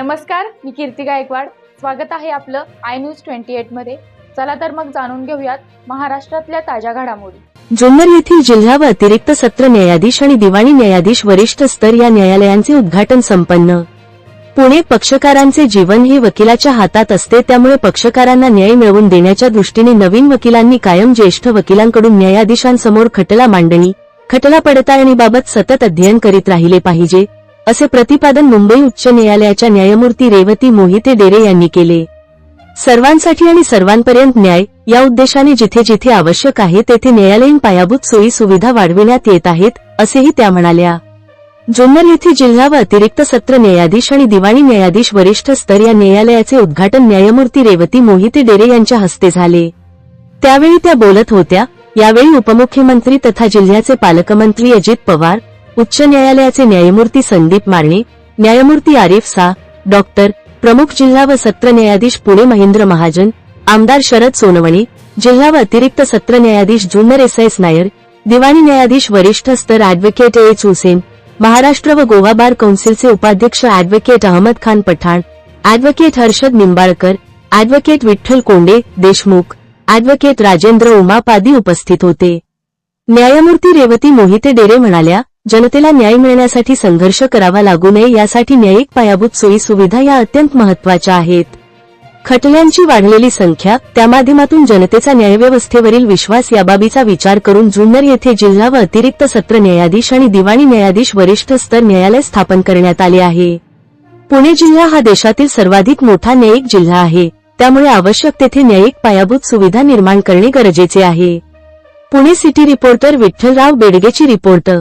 नमस्कार मी कीर्ती गायकवाड. स्वागत आहे आपलं आय न्यूज ट्वेंटी एटमध्ये. चला तर मग जाणून घेऊयात महाराष्ट्रातल्या ताज्या घडामोडी. जुन्नर येथील जिल्हा व अतिरिक्त सत्र न्यायाधीश आणि दिवाणी न्यायाधीश वरिष्ठ स्तर या न्यायालयांचे उद्घाटन संपन्न. पुणे पक्षकारांचे जीवन हे वकिलाच्या हातात असते त्यामुळे पक्षकारांना न्याय मिळवून देण्याच्या दृष्टीने नवीन वकिलांनी कायम ज्येष्ठ वकिलांकडून न्यायाधीशांसमोर खटला मांडणी खटला पडताळणीबाबत सतत अध्ययन करीत राहिले पाहिजे. असे प्रतिपादन मुंबई उच्च न्यायालयाच्या न्यायमूर्ती रेवती मोहिते डेरे यांनी केले. सर्वांसाठी आणि सर्वांपर्यंत न्याय या उद्देशाने जिथे जिथे आवश्यक आहे तेथे न्यायालयीन पायाभूत सोयी सुविधा वाढविण्यात येत आहेत असेही त्या म्हणाल्या. जुन्नर येथे जिल्हा व अतिरिक्त सत्र न्यायाधीश आणि दिवाणी न्यायाधीश वरिष्ठ स्तर या न्यायालयाचे उद्घाटन न्यायमूर्ती रेवती मोहिते डेरे यांच्या हस्ते झाले. त्यावेळी त्या बोलत होत्या यावेळी उपमुख्यमंत्री तथा जिल्ह्याचे पालकमंत्री अजित पवार उच्च न्यायालयाचे न्यायमूर्ती संदीप मारणे न्यायमूर्ती आरिफ सा डॉक्टर प्रमुख जिल्हा व सत्र न्यायाधीश पुणे महेंद्र महाजन आमदार शरद सोनवणे जिल्हा व अतिरिक्त सत्र न्यायाधीश जुन्नर एस एस नायर दिवाणी न्यायाधीश वरिष्ठ स्तर अॅडव्होकेट एच हुसेन महाराष्ट्र व गोवा बार कौन्सिलचे उपाध्यक्ष advocate Ahmad Khan Pathan advocate Harshad Nimbalkar advocate Vitthal Konde Deshmukh advocate Rajendra Umapadi उपस्थित होते. न्यायमूर्ती रेवती मोहिते डेरे म्हणाल्या जनतेला न्याय मिळण्यासाठी संघर्ष करावा लागू नये यासाठी न्यायिक पायाभूत सोयी सुविधा या अत्यंत महत्त्वाच्या आहेत. खटल्यांची वाढलेली संख्या त्या माध्यमातून जनतेचा न्यायव्यवस्थेवरील विश्वास याबाबीचा विचार करून जुन्नर येथे जिल्हा व अतिरिक्त सत्र न्यायाधीश आणि दिवाणी न्यायाधीश वरिष्ठ स्तर न्यायालय स्थापन करण्यात आले आहे. पुणे जिल्हा हा देशातील सर्वाधिक मोठा न्यायिक जिल्हा आहे. त्यामुळे आवश्यक तेथे न्यायिक पायाभूत सुविधा निर्माण करणे गरजेचे आहे. पुणे सिटी रिपोर्टर विठ्ठलराव बेडगेची रिपोर्टर